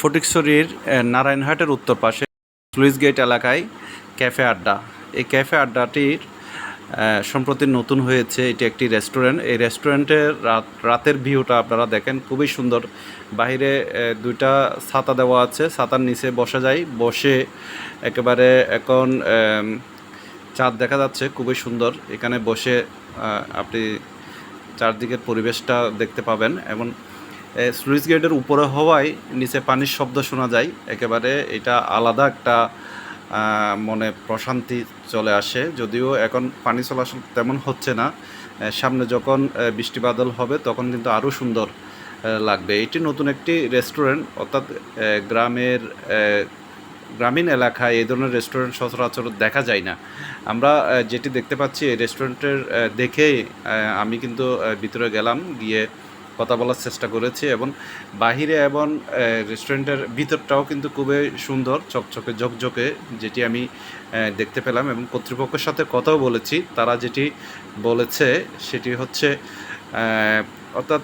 ফটিকছড়ির নারায়ণহাটের উত্তর পাশে sluice gate এলাকায় ক্যাফে আড্ডা। এই ক্যাফে আড্ডাটির সম্প্রতি নতুন হয়েছে এটি একটি রেস্টুরেন্ট। এই রেস্টুরেন্টের রাত, রাতের ভিউটা আপনারা দেখেন, খুবই সুন্দর। বাহিরে দুইটা ছাতা দেওয়া আছে, ছাতার নিচে বসা যায়। বসে একেবারে এখন চাঁদ দেখা যাচ্ছে, খুবই সুন্দর। এখানে বসে আপনি চারদিকের পরিবেশটা দেখতে পাবেন। এবং স্লুইস গেটের উপরে হওয়ায় নিচে পানির শব্দ শোনা যায়। একেবারে এটা আলাদা একটা মনে প্রশান্তি চলে আসে। যদিও এখন পানি চলাচল তেমন হচ্ছে না। সামনে যখন বৃষ্টি বাদল হবে তখন কিন্তু আরও সুন্দর লাগবে। এটি নতুন একটি রেস্টুরেন্ট, অর্থাৎ গ্রামের গ্রামীণ এলাকায় এই ধরনের রেস্টুরেন্ট সচরাচর দেখা যায় না। আমরা যেটি দেখতে পাচ্ছি এই রেস্টুরেন্টের দেখেই আমি কিন্তু ভিতরে গেলাম, গিয়ে কথা বলার চেষ্টা করেছি এবং বাহিরে এবং রেস্টুরেন্টের ভিতরটাও কিন্তু খুবই সুন্দর, চকচকে, ঝকঝকে, যেটি আমি দেখতে পেলাম এবং কর্তৃপক্ষের সাথে কথাও বলেছি। তারা যেটি বলেছে সেটি হচ্ছে অর্থাৎ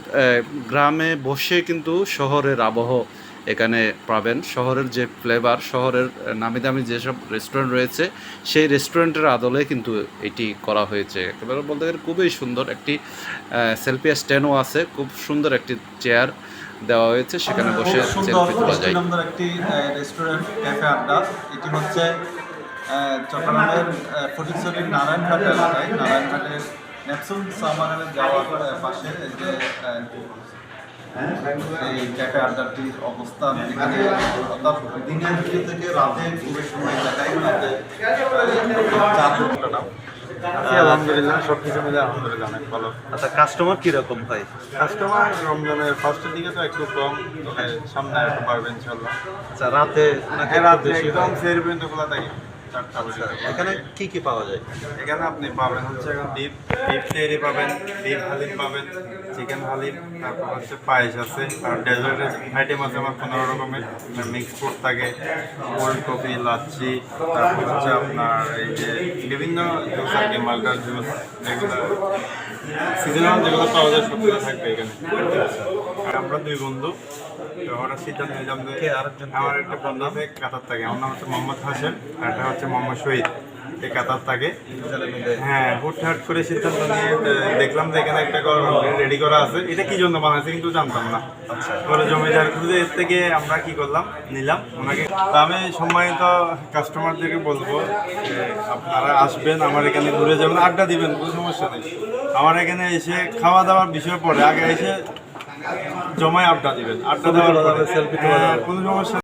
গ্রামে বসে কিন্তু শহরের আবহ এখানে পাবেন। শহরের যে ফ্লেভার শহরের নামি দামি যেসব রেস্টুরেন্ট রয়েছে সেই রেস্টুরেন্টের আদলে কিন্তু এটি করা হয়েছে। একেবারে বলতে গেলে খুবই সুন্দর একটি সেলফি স্ট্যান্ডও আছে। খুব সুন্দর একটি চেয়ার দেওয়া হয়েছে। সেখানে বসে সেলফি তোলা যায়। সুন্দর একটি রেস্টুরেন্ট ক্যাফে আড্ডা। এটি হচ্ছে চট্টগ্রামের ফটিকছড়ির নারায়ণঘাট এলাকায়। নারায়ণঘাটের নেপসুন সামানের যাওয়ার পাশে যে এই ক্যাফে আড্ডাটির অবস্থান অর্থাৎ দিনের দিকে থেকে রাতে খুবই সময় দেখায় রাতে চার ঘণ্টা নাম। আলহামদুলিল্লাহ সব কিছু মিলে আলহামদুলিল্লাহ অনেক ভালো। আচ্ছা কাস্টমার কীরকম হয় কাস্টমার রমজানের ফার্স্টের দিকে তো একটু কম সামনে একটু বাড়বে ইনশাল্লাহ আচ্ছা রাতে হ্যাঁ একদম সের পর্যন্ত খোলা থাকে চারটা পর্যন্ত এখানে কি কি পাওয়া যায়? এখানে আপনি পাবেন হচ্ছে বিফ বিফ তৈরি পাবেন বিফ হালিম পাবেন চিকেন হালিম তারপর হচ্ছে পায়েস আছে আর ডেজার্টের আইটেম আছে আমার পনেরো রকমের মিক্স ফ্রুট থাকে কোল্ড কফি লাচ্ছি তারপর হচ্ছে আপনার এই যে বিভিন্ন জুস আর কি মালটার জুস যেগুলো সিজনাল যেগুলো পাওয়া যায় সবগুলো থাকবে এখানে। আমরা দুই বন্ধু। আমরা সিদ্ধান্ত নিলাম যে? আমার একটা বন্ধু আছে কাতার থাকে আমার নাম হচ্ছে মোহাম্মদ হাসেন আর একটা হচ্ছে মোহাম্মদ শহীদ এই কাতার থাকে হ্যাঁ হুটহাট করে সিদ্ধান্ত নিয়ে দেখলাম যে এখানে একটা রেডি করা আছে। এটা কি জন্য বানাইছে কিন্তু জানতাম না। আচ্ছা। বলে জমিদার খুঁজে এর থেকে আমরা কি করলাম নিলাম ওনাকে। তা আমি সম্মানিত কাস্টমারদেরকে বলব যে আপনারা আসবেন আমার এখানে ঘুরে যাবেন আড্ডা দিবেন কোনো সমস্যা নেই। আমার এখানে এসে খাওয়া দাওয়ার বিষয় পরে আগে এসে জমায় আড্ডা দিবেন আড্ডা দেওয়ার সেলফি তোলা হ্যাঁ। কোনো সমস্যা